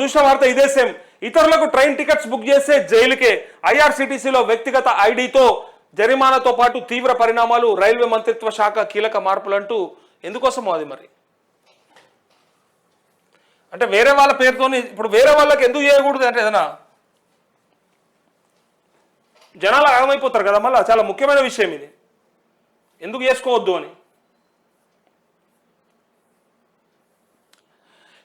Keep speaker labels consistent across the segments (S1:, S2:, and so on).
S1: చూసిన వార్త ఇదే సేమ్. ఇతరులకు ట్రైన్ టికెట్స్ బుక్ చేస్తే జైలుకే ఐఆర్సిటీసీలో వ్యక్తిగత ఐడితో జరిమానాతో పాటు తీవ్ర పరిణామాలు రైల్వే మంత్రిత్వ శాఖ కీలక మార్పులు అంటూ ఎందుకోసమో అది మరి? అంటే వేరే వాళ్ళ పేరుతోని ఇప్పుడు వేరే వాళ్ళకి ఎందుకు చేయకూడదు అంటే ఏదైనా? జనాలు అర్థమైపోతారు కదా మళ్ళీ. చాలా ముఖ్యమైన విషయం ఇది. ఎందుకు చేసుకోవద్దు అని?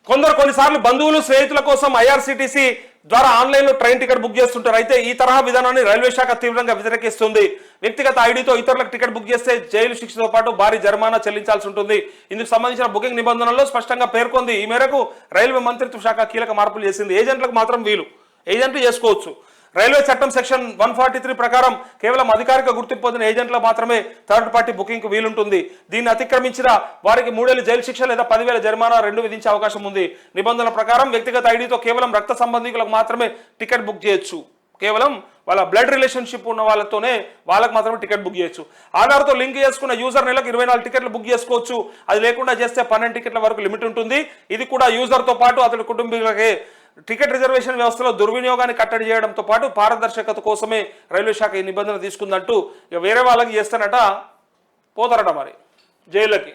S1: కొందరు కొన్నిసార్లు బంధువులు స్నేహితుల కోసం ఐఆర్సీటీసీ ద్వారా ఆన్లైన్లో ట్రైన్ టికెట్ బుక్ చేస్తుంటారు. అయితే ఈ తరహా విధానాన్ని రైల్వే శాఖ తీవ్రంగా వ్యతిరేకిస్తుంది. వ్యక్తిగత ఐడితో ఇతరులకు టికెట్ బుక్ చేస్తే జైలు శిక్షతో పాటు భారీ జరిమానా చెల్లించాల్సి ఉంటుంది. ఇందుకు సంబంధించిన బుకింగ్ నిబంధనల్లో స్పష్టంగా పేర్కొంది. ఈ మేరకు రైల్వే మంత్రిత్వ శాఖ కీలక మార్పులు చేసింది. ఏజెంట్లకు మాత్రం వీలు. ఏజెంట్లు చేసుకోవచ్చు. రైల్వే చట్టం సెక్షన్ వన్ ఫార్టీ త్రీ ప్రకారం కేవలం అధికారిక గుర్తింపు పొందిన ఏజెంట్ల మాత్రమే థర్డ్ పార్టీ బుకింగ్కు వీలుంటుంది. దీన్ని అతిక్రమించిన వారికి మూడేళ్ళ జైలు శిక్ష లేదా పదివేల జరిమానా రెండు విధించే అవకాశం ఉంది. నిబంధనల ప్రకారం వ్యక్తిగత ఐడితో కేవలం రక్త సంబంధికులకు మాత్రమే టికెట్ బుక్ చేయొచ్చు. కేవలం వాళ్ళ బ్లడ్ రిలేషన్షిప్ ఉన్న వాళ్ళతోనే వాళ్ళకి మాత్రమే టికెట్ బుక్ చేయొచ్చు. ఆధార్తో లింక్ చేసుకున్న యూజర్ నెలకు ఇరవై నాలుగు టికెట్లు బుక్ చేసుకోవచ్చు. అది లేకుండా చేస్తే పన్నెండు టికెట్ల వరకు లిమిట్ ఉంటుంది. ఇది కూడా యూజర్తో పాటు అతడి కుటుంబీకులకే టికెట్ రిజర్వేషన్ వ్యవస్థలో దుర్వినియోగాన్ని కట్టడి చేయడంతో పాటు పారదర్శకత కోసమే రైల్వే శాఖ ఈ నిబంధన తీసుకుందంటూ ఇక వేరే వాళ్ళకి చేస్తానట పోతారట మరి జైళ్ళకి.